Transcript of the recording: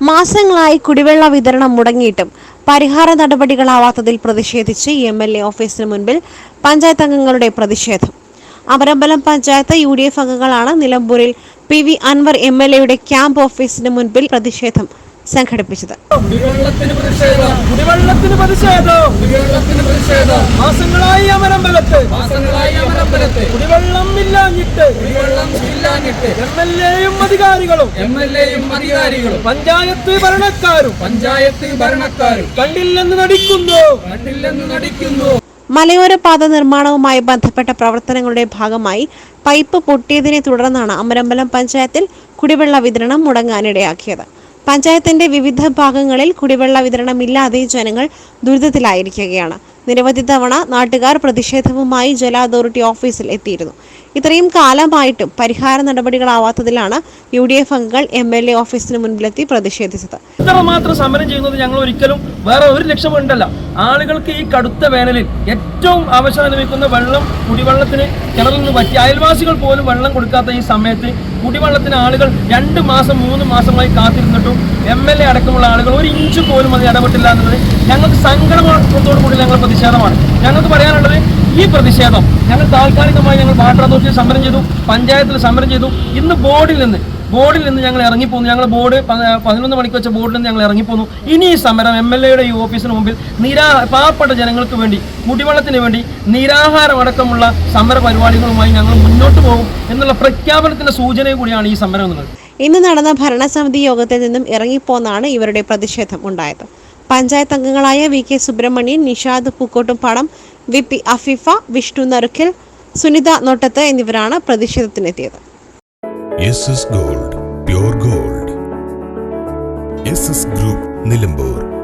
മാസങ്ങളായി കുടിവെള്ള വിതരണം മുടങ്ങിയിട്ടും പരിഹാര നടപടികളാവാത്തതിൽ പ്രതിഷേധിച്ച് എം എൽ എ ഓഫീസിന് മുൻപിൽ പഞ്ചായത്ത് അംഗങ്ങളുടെ പ്രതിഷേധം. Amarambalam panchayat U D F അംഗങ്ങളാണ് നിലമ്പൂരിൽ P V Anvar M L എയുടെ ക്യാമ്പ് ഓഫീസിന് മുൻപിൽ പ്രതിഷേധം സംഘടിപ്പിച്ചത്. കുടിവെള്ളത്തിന് പ്രതിഷേധം മാസങ്ങളായി അമരമ്പലത്ത് കുടിവെള്ളം ഇല്ലാഞ്ഞിട്ട് ഇല്ലാഞ്ഞിട്ട് എം എൽ എയും അധികാരികളും എം എൽ എയും അധികാരികളും പഞ്ചായത്ത് ഭരണക്കാരും പഞ്ചായത്ത് ഭരണക്കാരും കണ്ടില്ലെന്ന് നടിക്കുന്നു. കണ്ടില്ലെന്ന് നടിക്കുന്നു. മലയോര പാത നിർമ്മാണവുമായി ബന്ധപ്പെട്ട പ്രവർത്തനങ്ങളുടെ ഭാഗമായി പൈപ്പ് പൊട്ടിയതിനെ തുടർന്നാണ് അമരമ്പലം പഞ്ചായത്തിൽ കുടിവെള്ള വിതരണം മുടങ്ങാനിടയാക്കിയത്. പഞ്ചായത്തിന്റെ വിവിധ ഭാഗങ്ങളിൽ കുടിവെള്ള വിതരണമില്ലാതെ ജനങ്ങൾ ദുരിതത്തിലായിരിക്കുകയാണ്. നിരവധി തവണ നാട്ടുകാർ പ്രതിഷേധവുമായി ജല അതോറിറ്റി ഓഫീസിൽ എത്തിയിരുന്നു. ഇത്രയും കാലമായിട്ടും പരിഹാര നടപടികളാവാത്തതിലാണ് യു ഡി എഫ് അംഗങ്ങൾ എം എൽ എ ഓഫീസിന് മുൻപിലെത്തി പ്രതിഷേധിച്ചത്. ഇത്ര മാത്രം സമരം ചെയ്യുന്നത് ഞങ്ങൾ ഒരിക്കലും വേറെ ഒരു ലക്ഷ്യമുണ്ടല്ല. ആളുകൾക്ക് ഈ കടുത്ത വേനലിൽ ഏറ്റവും ആവശ്യം ലഭിക്കുന്ന വെള്ളം കുടിവെള്ളത്തിന് കിണറിൽ നിന്ന് പറ്റി അയൽവാസികൾ പോലും വെള്ളം കൊടുക്കാത്ത ഈ സമയത്ത് കുടിവെള്ളത്തിന് ആളുകൾ രണ്ട് മാസം മൂന്ന് മാസമായി കാത്തിരുന്നിട്ടും എം എൽ എ അടക്കമുള്ള ആളുകൾ ഒരു ഇഞ്ച് പോലും അത് ഇടപെട്ടില്ല എന്നുള്ളത് ഞങ്ങൾക്ക് സങ്കടത്തോടു കൂടി ഞങ്ങൾ പ്രതിഷേധമാണ്. ഞങ്ങൾക്ക് പറയാനുള്ളത് ഈ പ്രതിഷേധം ഞങ്ങൾ താൽക്കാലികമായി ഞങ്ങൾ വാട്ടർ അതോറിറ്റിയിൽ സമരം ചെയ്തു പഞ്ചായത്തിൽ സമരം ചെയ്തു. ഇന്ന് ബോർഡിൽ നിന്ന് ബോർഡിൽ നിന്ന് ഞങ്ങൾ ഇറങ്ങിപ്പോന്നു. ഞങ്ങൾ ബോർഡ് പതിനൊന്ന് മണിക്ക് വെച്ച ബോർഡിൽ നിന്ന് ഞങ്ങൾ ഇറങ്ങിപ്പോന്നു. ഇനി ഈ സമരം എം എൽ എയുടെ ഈ ഓഫീസിന് മുമ്പിൽ നിരാ പാവപ്പെട്ട ജനങ്ങൾക്ക് വേണ്ടി കുടിവെള്ളത്തിന് വേണ്ടി നിരാഹാരമടക്കമുള്ള സമര പരിപാടികളുമായി ഞങ്ങൾ മുന്നോട്ട് പോകും എന്നുള്ള പ്രഖ്യാപനത്തിന്റെ സൂചന കൂടിയാണ് ഈ സമരം എന്നുള്ളത്. ഇന്ന് നടന്ന ഭരണസമിതി യോഗത്തിൽ നിന്നും ഇറങ്ങിപ്പോന്നാണ് ഇവരുടെ പ്രതിഷേധം ഉണ്ടായത്. പഞ്ചായത്ത് അംഗങ്ങളായ V K Subrahmanyan Nishad Pookkottumpadam V P Afeefa Vishnu Narukkal Sunitha Nottath എന്നിവരാണ് പ്രതിഷേധത്തിനെത്തിയത്. നിലമ്പൂർ